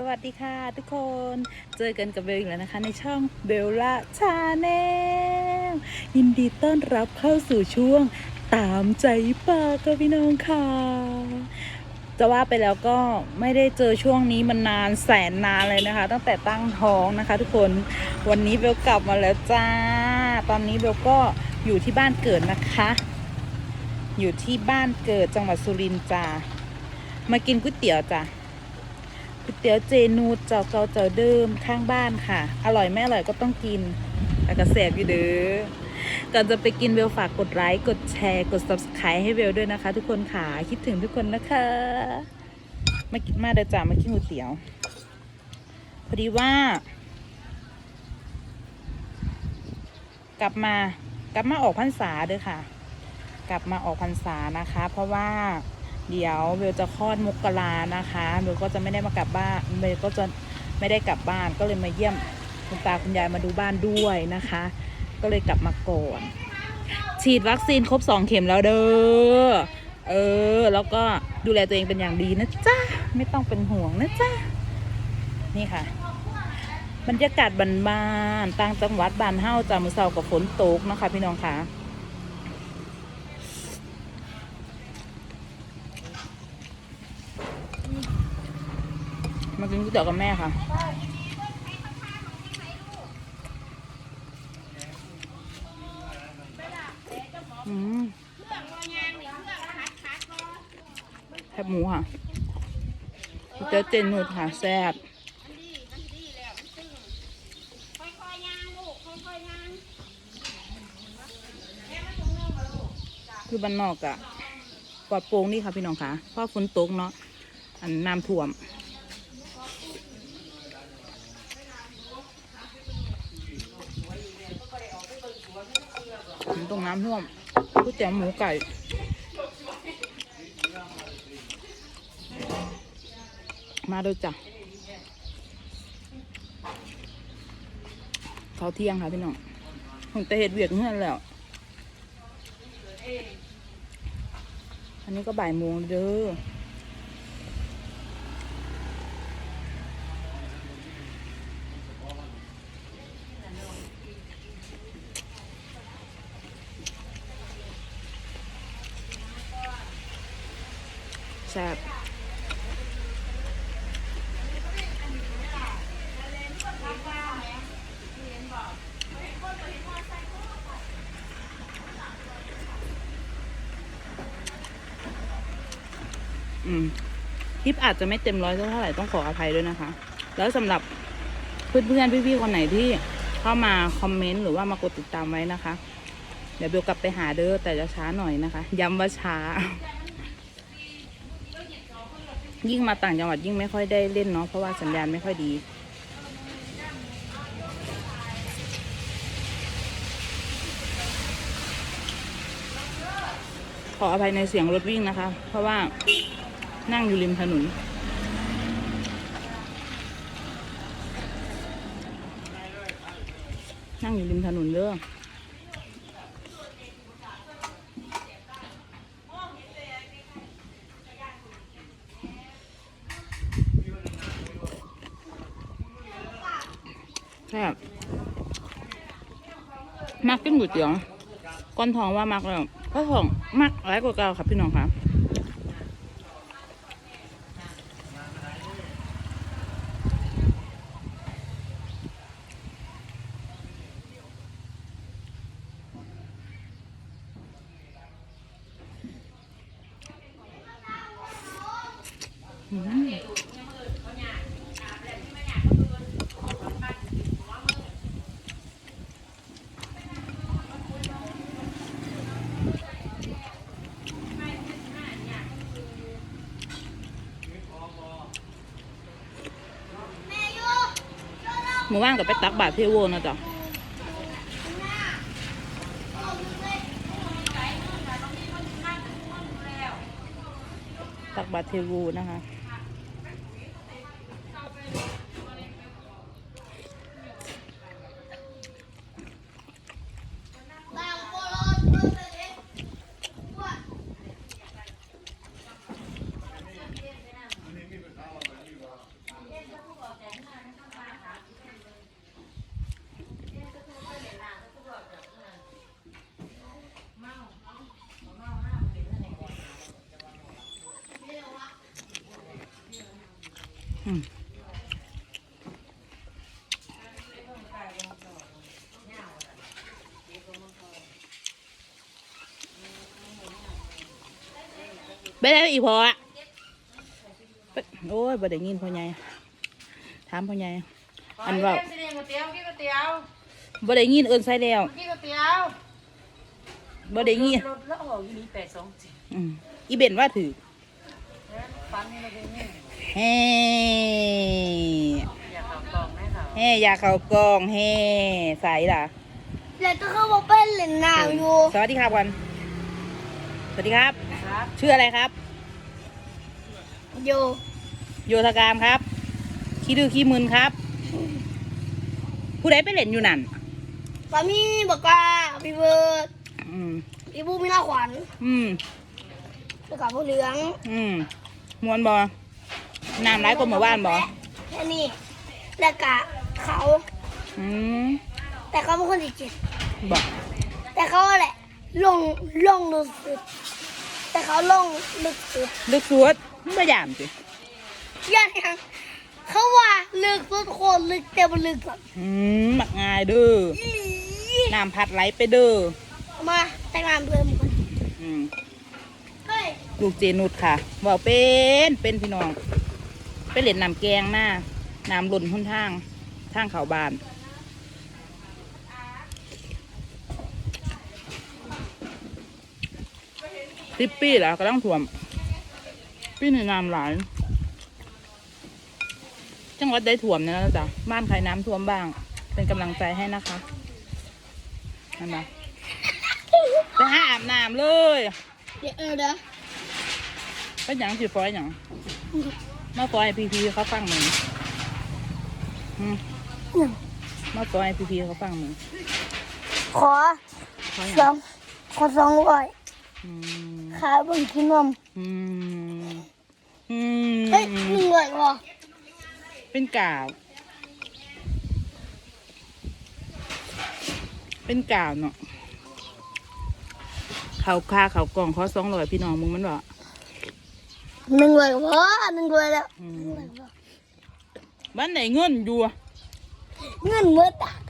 สวัสดีค่ะทุกคนเจอกันกับเบลอีกแล้วนะคะ ในช่องเบลล่าชาแนลยินดีต้อนรับเข้าสู่ช่วงตามใจปากค่ะพี่น้องค่ะ จะว่าไปแล้วก็ไม่ได้เจอช่วงนี้มันนานแสนนานเลยนะคะ ตั้งแต่ตั้งท้องนะคะ ทุกคนวันนี้เบลกลับมาแล้วจ้า ตอนนี้เบลก็อยู่ที่บ้านเกิดนะคะ อยู่ที่บ้านเกิดจังหวัดสุรินทร์จ้ามากินก๋วยเตี๋ยวจ้ะ ก๋วยเตี๋ยวเจนูเจ้าเก่าเจ้าเดิมข้างบ้านค่ะ อร่อยไม่อร่อยก็ต้องกินแต่ก็แสบอยู่เด้อก่อนจะไปกินเวลฝากกดไลค์กดแชร์ กด subscribe ให้เวลด้วยนะคะ ทุกคนค่ะคิดถึงทุกคนนะคะมากินมาเด้อจ้ามากินก๋วยเตี๋ยวพอดีว่า กลับมากลับมาออกพรรษาเด้อค่ะ กลับมาออกพรรษานะคะ เพราะว่า เดี๋ยวเบลจะคลอดมกรานะคะเบลก็จะไม่ได้มากลับบ้านเบลก็จะไม่ได้กลับบ้านก็เลยมาเยี่ยมคุณตาคุณยายมาดูบ้านด้วยนะคะ ก็เลยกลับมาก่อน ฉีดวัคซีนครบสองเข็มแล้วเด้อเออ แล้วก็ดูแลตัวเองเป็นอย่างดีนะจ๊ะไม่ต้องเป็นห่วงนะจ๊ะนี่ค่ะบรรยากาศบ้านๆต่างจังหวัดบ้านเฮาจามือเสากับฝนตกนะคะพี่น้องค่ะ มากินก๋วยเตี๋ยวกับแม่ค่ะแคบหมูค่ะก๋วยเตี๋ยวเจนนูดค่ะแซ่บคือบ้านนอกอะปลอดโปร่งนี่ค่ะพี่น้องค่ะพราะฝนตกเนาะอันน้ำท่วม ตรงน้ำท่วมก๋วยเตี๋ยวหมูไก่มาดูจ้ะเขาวเที่ยงค่ะพี่น้องผมแต่เห็ดเวียกเงื่อนแล้ว อันนี้ก็บ่ายโมงเด้อ ซ่บอืมคลิปอาจจะไม่เต็มร้อยเท่าไหร่ต้องขออภัยด้วยนะคะ แล้วสำหรับเพื่อนๆพี่ๆคนไหนที่เข้ามาคอมเมนต์หรือว่ามากดติดตามไว้นะคะ เดี๋ยวเบลกลับไปหาเด้อแต่จะช้าหน่อยนะคะ ย้ำว่าช้า ยิ่งมาต่างจังหวัดยิ่งไม่ค่อยได้เล่นเนาะเพราะว่าสัญญาณไม่ค่อยดีขออภัยในเสียงรถวิ่งนะคะ เพราะว่านั่งอยู่ริมถนน นั่งอยู่ริมถนนเด้อง แซ่บมักกินก๋วยเตี๋ยวก้อนทองว่ามักแล้วก้อนทองมักอะไรกว่าเก่าครับพี่น้องครับแหมู่อวานกับไปตักบาตรที่โวนะจ๊ะตักบาตรเทวูนะคะ บางโคโลดเพิ่มไปเลยว่า อืม ไปแล้วอีพออะไปโอ้ยบ่ได้ยินพ่อใหญ่ถามพ่อใหญ่อันว่ากินก๋วยเตี๋ยวกินก๋วยเตี๋ยวบ่ได้ยินเอิ้นใส่แล้วกินก๋วยเตี๋ยวบ่ได้ยินรถแล้วออกอยู่นี่แปดสองเจ็ดอืมอีเบนว่าถือฟันนี่เราเป็นนี่แฮ่อยากขับกล่องไหมครับแฮ่อยาเข้ากองแฮ่ใส่ล่ะแล้วก็เขาบอกเป็นเหรียญนาวอยู่สวัสดีครับวันส วัสดีครับครับ ชื่ออะไรครับอยู่โยธการครับ ขี้ดื้อขี้มึนครับ ผู้ใดไปเล่นอยู่นั่นปามีบอกว่าพี่เบิร์ดอืมพี่บูมีหน้าขวัญอืมแล้วกับผู้เหลือง อืมมวนบอน้ำร้ายกว่าหมู่บ้านบอแค่นี้แล้วก็เขา อืมแต่เขาเป็นคนที่เจ็ดบอกแต่เขาแหละลงลงลึกสุด แต่เขาลงลึกสุดลึกสุดไม่ยามสิยันยังเขาว่าลึกสุดโคตรลึกแต่มันลึกแบบอืมมักง่ายเด้ออีน้ำพัดไหลไปเด้อมาแต่งงานเพิ่มกันอืมเฮ้ยลูกเจนุดค่ะบอกเป็นเป็นพี่น้อง ไปเล่นน้ำแกงหน้าน้ำหล่นค่นทางทางเขาบาน สิบปีแล้วก็ต้องถ่วม ปีในน้ำหลายจังหวัดได้ถ่วมนะจ๊ะบ้านใครน้ำท่วมบ้าง เป็นกำลังใจให้นะคะนั่นนะไปหาอาบน้ำเลยเดี๋ยวเออเด้อเป็นหยังสิฟอยหยังมาฟอยให้พีพีเขาฟังหนึ่งอืมมาฟอยให้พีพีเขาฟังหนึ่งขอฟอยหสยัองงขอสองร้อยอืม ขาเบิ่งกินนมอืมอืมเฮ้ยหนึ่งร้อยพอเป็นกาว เป็นกาวเนาะเขาค่าเขากล่องเขาสองร้อยพี่น้องมึงมันบอกหนึ่งร้อยพอหนึ่งร้อยแล้วอืมบ้านไหนเงินอยู่อะเงินเมื่อตาก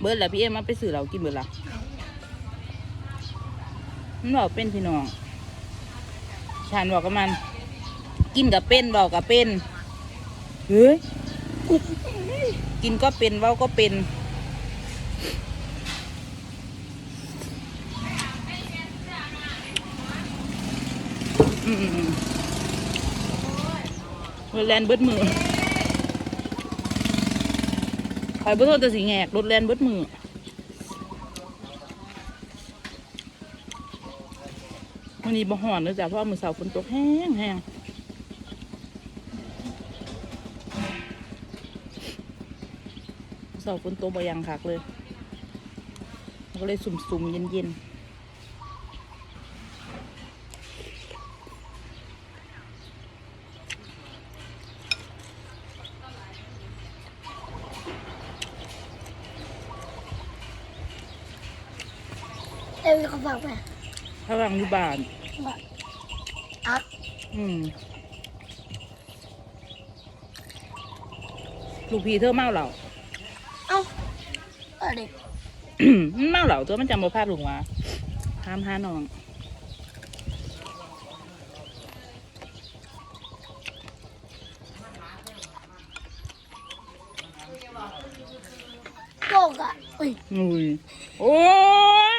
เบิร์ดแล้วพี่เอ็มมาไปซื้อเรากินเบิร์ดละ มันบอกเป็นพี่น้องฉันบอกกับมัน กินกับเป็นบอกกับเป็นเฮ้ยกินก็เป็นเว้าก็เป็นรถแลนเบิดมือคอยเบิดโทษแต่สีแงกรถแลนเบิดมือ วันนี้บ่ฮ้อนเลยจ้ะเพราะว่ามือเสาฝนตกแห้งแห้งเสาฝนตกบ่อยังคักเลยก็เลยสุ่มๆเย็นเอ้ยเขาฝากไป ๆถ้าวังอยู่บ้านอักอืมลูกพี่เธอเมาเหล่าเอ้าเออเด็กมันเมาเหล่าตัวมันจำบ่พลาดลุงว่าทามหาน้องโกกอะอุ้ยอุ้ยโอ้ย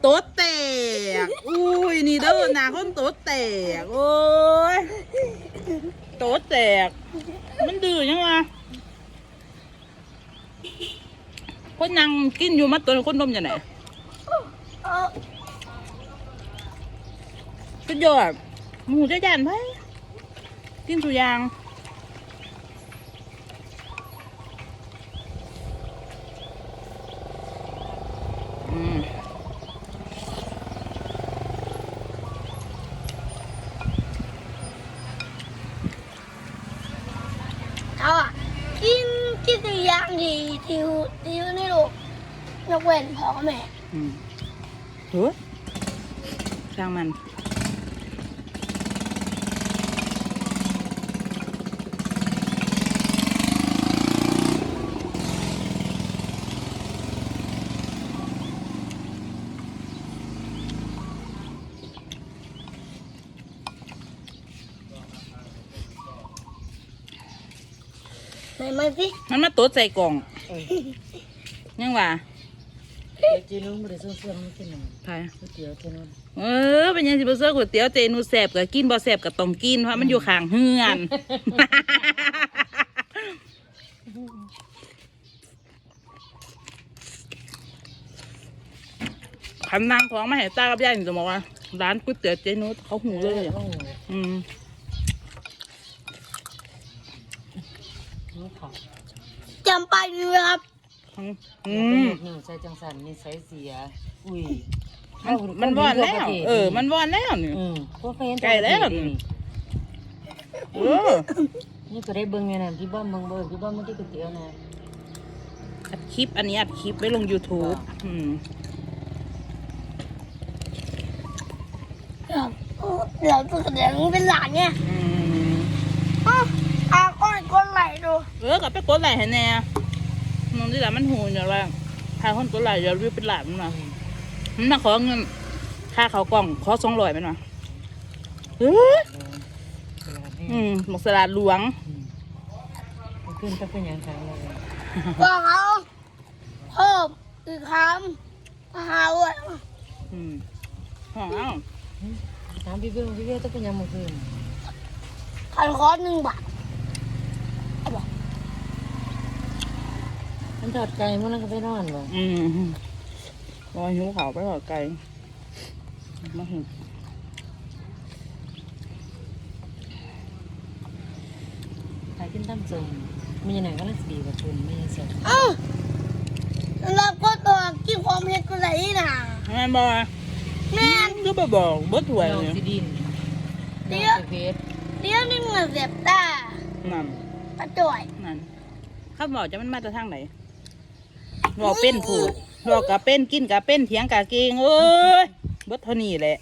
โต๊ดแตก อุ้ย นี่เด้อหนาคนโตแตก โอ้ย โตแตก มันดื้อยังวะคนนั่งกินอยู่มัดตัวคนนมอย่างไหนเออสุดยอดหมูจะยานไปกินสุยาง อืม เขาอะกินกิน ดีที่ที่ที่ลูกยกเว้นพ่อกับแม่ อืมเฮ้ยช่างมัน ไหนมาสิมันมาตัวใส่กล่องเออยังว่าเดี๋ยวจีนุ่งบริสุทธิ์เสื่อมมันกินหนึ่งไผก๋วยเตี๋ยวเท่านั้นเออเป็นยังสิบ่เสื้อก๋วยเตี๋ยวเจนูแซ่บก็กินบ่แซ่บก็ต้องกินเพราะมันอยู่ข้างเฮือนคันนางของมาให้ตากับยายนี่จะบอกว่าร้านก๋วยเตี๋ยวเจนุสเขาหูเลยอะโอ้โหอืม นี่ค่ะ จำไป นี่ไหมครับอืมอือืมมหนึ่งใส่จังสันนี่ใส่เสีย อุ้ยมันมันวอนแล้ว เออ มันวอนแล้วนี่อืมพวกเขาเห็นไก่แล้วนี่เออนี่ก็ได้เบิ่งไงน่ะพี่บ้านเบิ่งเบิ่งพี่บ้านไม่ได้ก๋วยเตี๋ยวนะอัดคลิปอันนี้อัดคลิปไว้ลง YouTube อืมครับเราตัวแสดงเป็นหลานเนี่ยอืมอ้าวอาก้อนก้นไหลดู เออกับไปกดไหลให้แน่ นนที่หลานมันหูอยู่แล้วถ้าคนกดไหลอย่ารีบเป็นหลานมันมามันมาขอเงินค่าเขาวกล่องขอสองร้อยมันมาเฮ้ยเวลาให้อืมหมกสลัดหลวงมันขึ้นก็เป็นอย่างครั้งเลยก็เขาเพิ่มอีกคำมาหาด้วยอืมอ๋ออ้าวถามพี่เบิ้งพี่เบิ้งต้องเป็นยังเมื่อคืนคันคอร์สหนึ่งบาท มันทอดไก่มันก็ไปนอนบ่อืมรอยหิวเขาวไปหอดไก่มาถึงใครกินตั้มจมมีอย่างไหนก็น่าจะดีกว่าคุณไม่ใช่สดเอ้าแล้วก็ตัวกินความเผ็ดก็ไหลน่ะแม่บอกแม่นก็ไปบอกบิดถวยน้องเลยสิดินเดี๋น้ยวองเดี๋ยวนี่มันเสียบตานั่นตาจ่อยนั่นข้าบอกจะมันมาจากทางไหน บอกเป็นผูดบอกกะเป็นกินกะเป็นเถียงกะเกงเอ้ยเบิดเท่านี้แหละ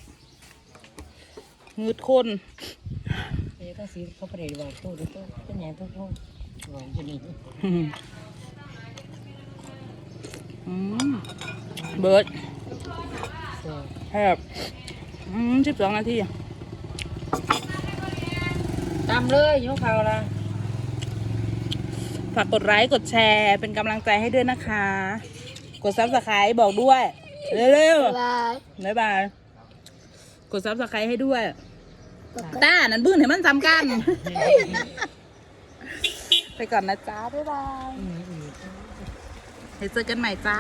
งืดคนเดี๋ยวก็สิเขาไปเรียนว่าโตด้วยโตเป็นยังทุกคนหวังจะนี่อืมอืมเบิดโซ่แทบอืมสิบสองนาทีตามเลยยกเขาละ ฝากกดไลค์กดแชร์เป็นกำลังใจให้ด้วยนะคะ กดซับสไครต์บอกด้วย เร็วบายๆบ๊ายบายกดซับสไครต์ให้ด้วยต้านั่นบื้นเห็นมันจำกัน ไปก่อนนะจ้าบ๊ายบายอืมอืมเดี๋ยวเจอกันใหม่จ้า